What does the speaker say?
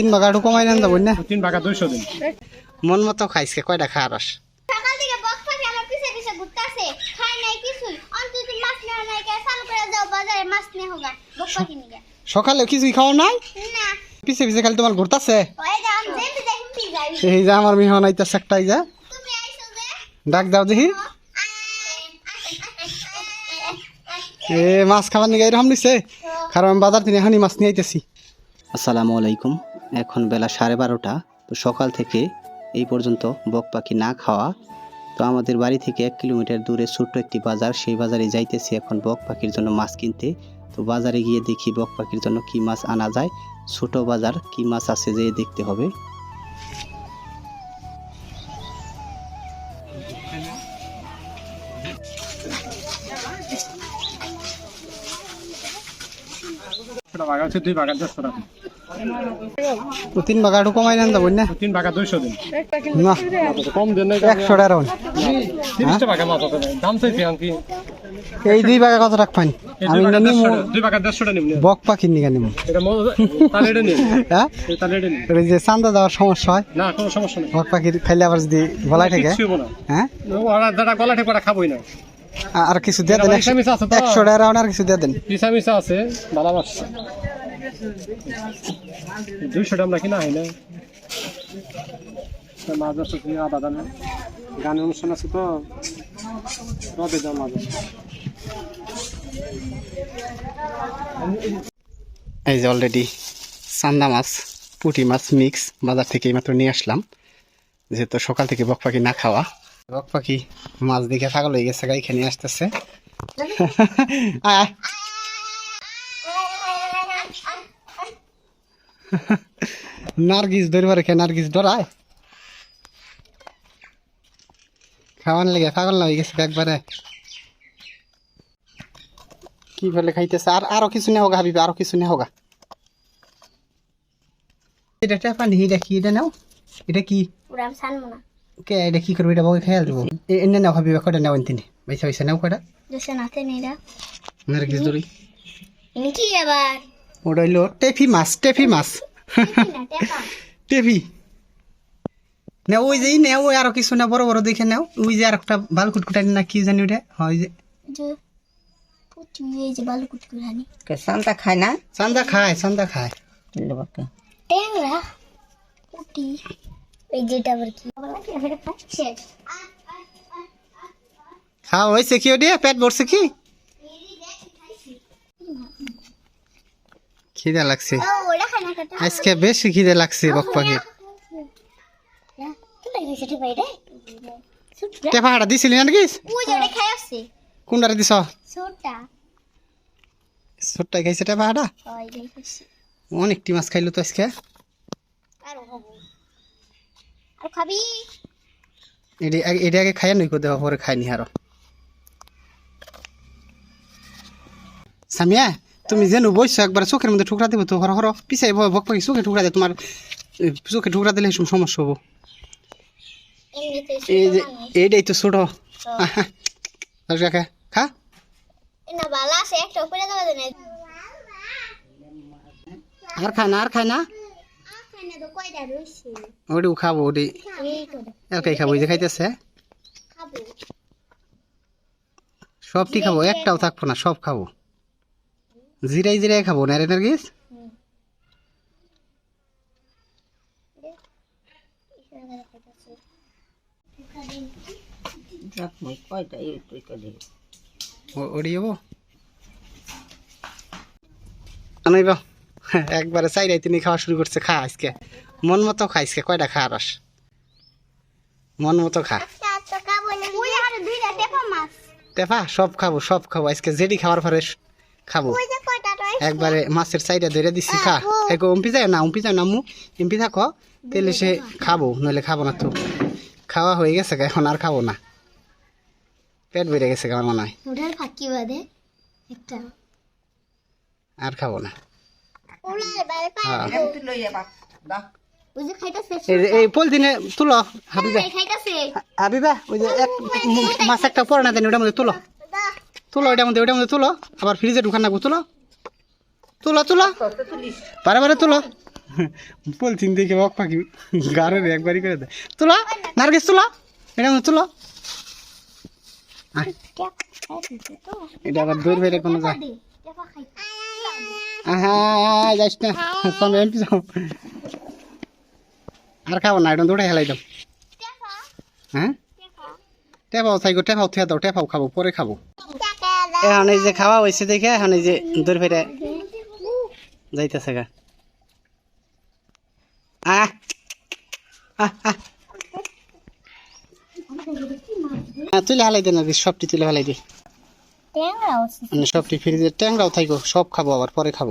তিন বাগা একটু কমাই নেন যাব না? তিন ভাগা দুইশো দিন। মন মতো খাইছে কয়টা খাওয়ার সকাল থেকে বক্স ফাঁকি আমার পিছে পিছে ঘুরতেছে। খাই নাই কিছুই। অন্তত মাছ নেওয়া নাই কে? চালু করে যাও বাজারে মাছ নিয়ে হোগা। বক্স ফাঁকি নিয়ে সকালে কিছুই খাওয়া নাই? না। পিছে পিছে খালি তোমার ঘুরতাছে? ওই যে আমি যেতে দেখি কি যাই এই যে আমার মিহন আইতাছে একটাই যা। তুমি আইছো যে? ডাক দাও দেখি। এ মাছ খাবার নিয়ে এরকম নিছে কারণ বাজার থেকে এখনই মাছ নিয়ে আইতেছি। আসসালামু আলাইকুম। এখন বেলা সাড়ে বারোটা, তো সকাল থেকে এই পর্যন্ত বক পাখি না খাওয়া। তো আমাদের বাড়ি থেকে এক কিলোমিটার দূরে ছোট্ট একটি বাজার, সেই বাজারে যাইতেছি এখন বক পাখির জন্য মাছ কিনতে। তো বাজারে গিয়ে দেখি বক পাখির জন্য কি মাছ আনা যায়, ছোট বাজার কি মাছ আছে যে দেখতে হবে। দুই দেড়শো টাকা তিন বাগা একটু কমাই নেন যাব না তিন ভাগা দুইশো দিন। না কম দিন একশো টাকা রাখুন। তিরিশটা ভাগা মাছ আছে দাম চাইছি আমি কি। এই দুই বাগা কত আমি দুই ভাগা নিমু। দেড়শো দুই ভাগা দেড়শোটা নিমনি বক পাখির নিয়ে নিমু। হ্যাঁ? এই যে চান্দা দেওয়ার সমস্যা হয়? না কোনো সমস্যা নেই। বক পাখির খাইলে আবার যদি গলায় থাকে হ্যাঁ? ওরা যারা গলা ঠিক ওরা খাবোই না। আর কিছু দিয়ে দেন? একশো- মিশা আছে একশো টাকা আর কিছু দিয়ে দেন? পিসা মিশা আছে। ভালো দুইশোটা আমরা কিনা হয় না মাছ কি আদা গানের অনুষ্ঠান আছে তো রবে মাছ। এই যে অলরেডি চান্দা মাছ পুঁটি মাছ মিক্স বাজার থেকে এইমাত্র নিয়ে আসলাম। যেহেতু সকাল থেকে বক পাখি না খাওয়া বক পাখি মাছ দেখে পাগল হয়ে গেছে নিয়ে আসতেছে। আয়, নার্গিস ধরবার রেখে নার্গিস ডরায় খাওয়ান লেগে পাগল না হয়ে গেছে একবারে। কি বলে খাইতেছে? আর আরও কিছু নেই হোগা হাবিবে আরও কিছু নেই হোগা এটা টেপা নি এটা কি এটা নাও। এটা কি? কে এটা কি করবে এটা বগে খেয়াল দেবো। এনে নাও হাবিবে কটা নাও এনতিনি পয়সা পয়সা নাও কটা নার্গিস ধরি। কি আবার? ওটা হইল টেফি মাছ টেফি মাছ। টেপা। না ওই যে নে ওই আরও কিছু না বড় বড় দেখে নাও। ওই যে আর একটা বাল কুটকুটানি না কি জানি ওটা? হয় যে সান্তা খায় না? চান্দা খায় চান্দা খায়। ট্যাংরা পুটি এই যেটা আবার কি? খাওয়া হয়েছে কি ওটা পেট ভরছে কি খিদে লাগছে। আজকে বেশি খিদে লাগছে বক পাখির হাটা দিছিলি নাকি? কোনটারে দিছ? ছোট্টাই খাইছে দেখছি অনেকটি মাছ খাইলো তো আজকে। এটি আগে খাইয়া নইকো দেওয়া পরে খাইনি আরও। সামিয়া? তুমি যেন বইছো একবার চোখের মধ্যে ঠুকরা দিব তো হর হর পিছাই বক পাখি চোখে ঠুকরা দে তোমার চোখে ঠুকরা দিলে এসব সমস্যা হব। এই যে। এইটাই তো ছোট। আর খা। আর খায় না আর খায় না? রইছে খাব ওটি এই খাব যে খাইতেছে। সবটি খাব একটাও থাকব না সব খাব। জিরাই জিরাই খাব না রে নার্গিস? আনাইব একবারে চাইরাই তিনি খাওয়া শুরু করছে খা আজকে। মন মতো খা আজকে কয়টা খা রস মন মতো খা। আচ্ছা খাব না ওই আর দুইটা টেপা সব খাব সব খাব। আজকে যেটি খাওয়ার পরে খাব ওই যে কয়টা রইছে একবারে মাছের চাইটা ধরে দিছি খা। এগো উম্পি যায় না উম্পি যায় না মু এমপি থাকো তাহলে সে খাব নইলে খাব না তো। খাওয়া হয়ে গেছে গা, এখন আর খাব না। পেট বেড়ে গেছে গা, আমার মনে হয়। ফাঁকি বাদে একটা। আর খাব না। হ্যাঁ। এই পলিথিনে তুলো হাবিবা। খাইতাছে হাবিবা ওই যে এক মাছ একটা পরে না দেন ওটার মধ্যে তুলো। তুলো ওইটার মধ্যে ওইটার মধ্যে তুলো। আবার ফ্রিজে ঢুকান রাখব তুলো। তুলো তুলো। কত তুলিস তোলা। পলিথিন দেখে বক পাখি গাড়ের একবারই করে দেয়। তোলা নার্গিস তোলা। এটা তোলা। এটা আবার দৌড় বেড়ে কোনো যায় টেপা খাই হ্যাঁ যাইস না। সামনে এমপি যাও আর খাব না এটা দৌড়ে হেলাই দাও। হ্যাঁ? টেপা টেপাও চাইগো টেপাও থুয়া দাও টেপাও খাব পরে খাব। এখন এই যে খাওয়া হয়েছে দেখে এখন এই যে দূর ফেরে যাইতেছে গা। হ্যাঁ, তুলে হালাই দে না সবটি তুলে হালাই দি। মানে সবটি ফ্রিজে ট্যাংরাও থাকব সব খাব আবার পরে খাব।